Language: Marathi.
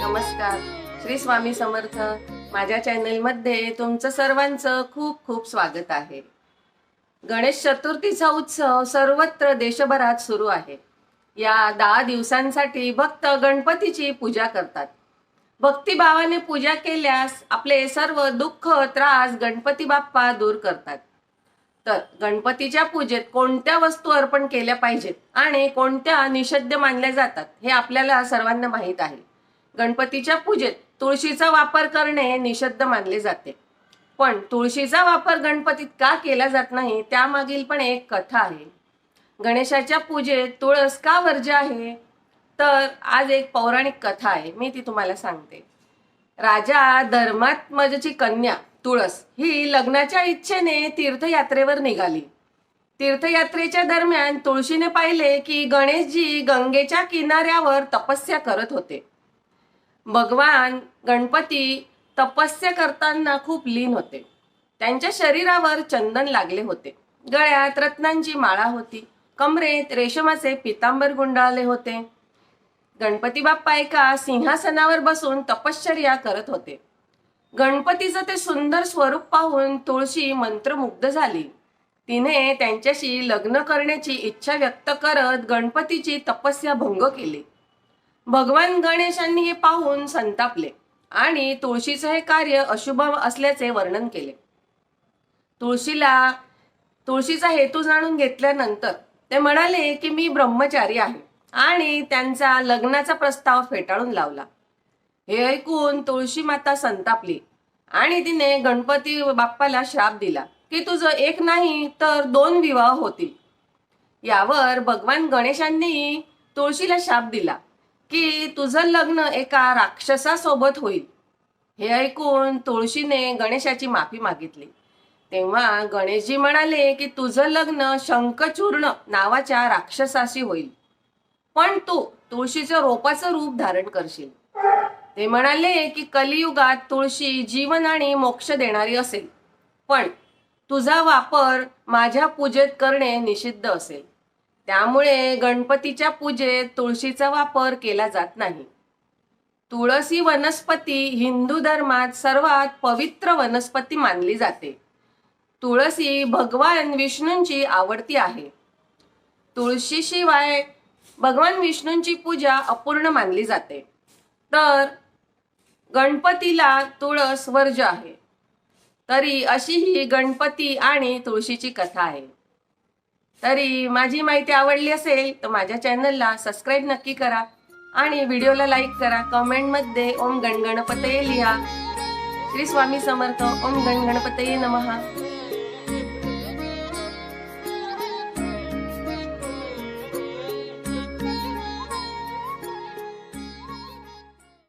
नमस्कार. श्री स्वामी समर्थ माझ्या चॅनलमध्ये तुमचं सर्वांचं खूप खूप स्वागत आहे. गणेश चतुर्थीचा उत्सव सर्वत्र देशभरात सुरू आहे. या दहा दिवसांसाठी भक्त गणपतीची पूजा करतात. भक्तिभावाने पूजा केल्यास आपले सर्व दुःख त्रास गणपती बाप्पा दूर करतात. तर गणपतीच्या पूजेत कोणत्या वस्तू अर्पण केल्या पाहिजेत आणि कोणत्या निषिद्ध मानल्या जातात हे आपल्याला सर्वांना माहीत आहे. गणपतीच्या पूजेत तुळशीचा वापर करणे निषिद्ध मानले जाते. पण तुळशीचा वापर गणपतीत का केला जात नाही त्यामागील पण एक कथा आहे. गणेशाच्या पूजेत तुळस का वर्ज्य आहे? तर आज एक पौराणिक कथा आहे मी ती तुम्हाला सांगते. राजा धर्मात्मजची कन्या तुळस ही लग्नाच्या इच्छेने तीर्थयात्रेवर निघाली. तीर्थयात्रेच्या दरम्यान तुळशीने पाहिले की गणेशजी गंगेच्या किनाऱ्यावर तपस्या करत होते. भगवान गणपती तपस्या करताना खूप लीन होते. त्यांच्या शरीरावर चंदन लागले होते. गळ्यात रत्नांची माळा होती. कमरेत रेशमाचे पितांबर गुंडाळले होते. गणपती बाप्पा एका सिंहासनावर बसून तपश्चर्या करत होते. गणपतीचं ते सुंदर स्वरूप पाहून तुळशी मंत्रमुग्ध झाली. तिने त्यांच्याशी लग्न करण्याची इच्छा व्यक्त करत गणपतीची तपस्या भंग केली. भगवान गणेशांनी हे पाहून संतापले आणि तुळशीचं हे कार्य अशुभ असल्याचे वर्णन केले. तुळशीला तुळशीचा हेतू जाणून घेतल्यानंतर ते म्हणाले की मी ब्रह्मचारी आहे आणि त्यांचा लग्नाचा प्रस्ताव फेटाळून लावला. हे ऐकून तुळशी माता संतापली आणि तिने गणपती बाप्पाला श्राप दिला की तुझं एक नाही तर दोन विवाह होतील. यावर भगवान गणेशांनी तुळशीला शाप दिला. की तुझं लग्न एका राक्षसासोबत होईल. हे ऐकून तुळशीने गणेशाची माफी मागितली. तेव्हा गणेशजी म्हणाले की तुझं लग्न शंखचूर्ण नावाच्या राक्षसाशी होईल. पण तू तुळशीचं रोपाचं रूप धारण करशील. ते म्हणाले की कलियुगात तुळशी जीवन आणि मोक्ष देणारी असेल. पण तुझा वापर माझ्या पूजेत करणे निषिद्ध असेल. त्यामुळे गणपतीच्या पूजेत तुळशीचा वापर केला जात नाही. तुळस ही वनस्पती हिंदू धर्मात सर्वात पवित्र वनस्पती मानली जाते. तुळसी भगवान विष्णूंची आवडती आहे. तुळशीशिवाय भगवान विष्णूंची पूजा अपूर्ण मानली जाते. तर गणपतीला तुळस वर्ज आहे. तरी अशी ही गणपती आणि तुळशीची कथा आहे. तरी माझी माहिती आवडली असेल तर माझ्या चॅनलला सबस्क्राईब नक्की करा आणि व्हिडिओला लाईक करा. कमेंटमध्ये ओम गणगणपतये लिहा. श्री स्वामी समर्थ ओम गणगणपतये नमहा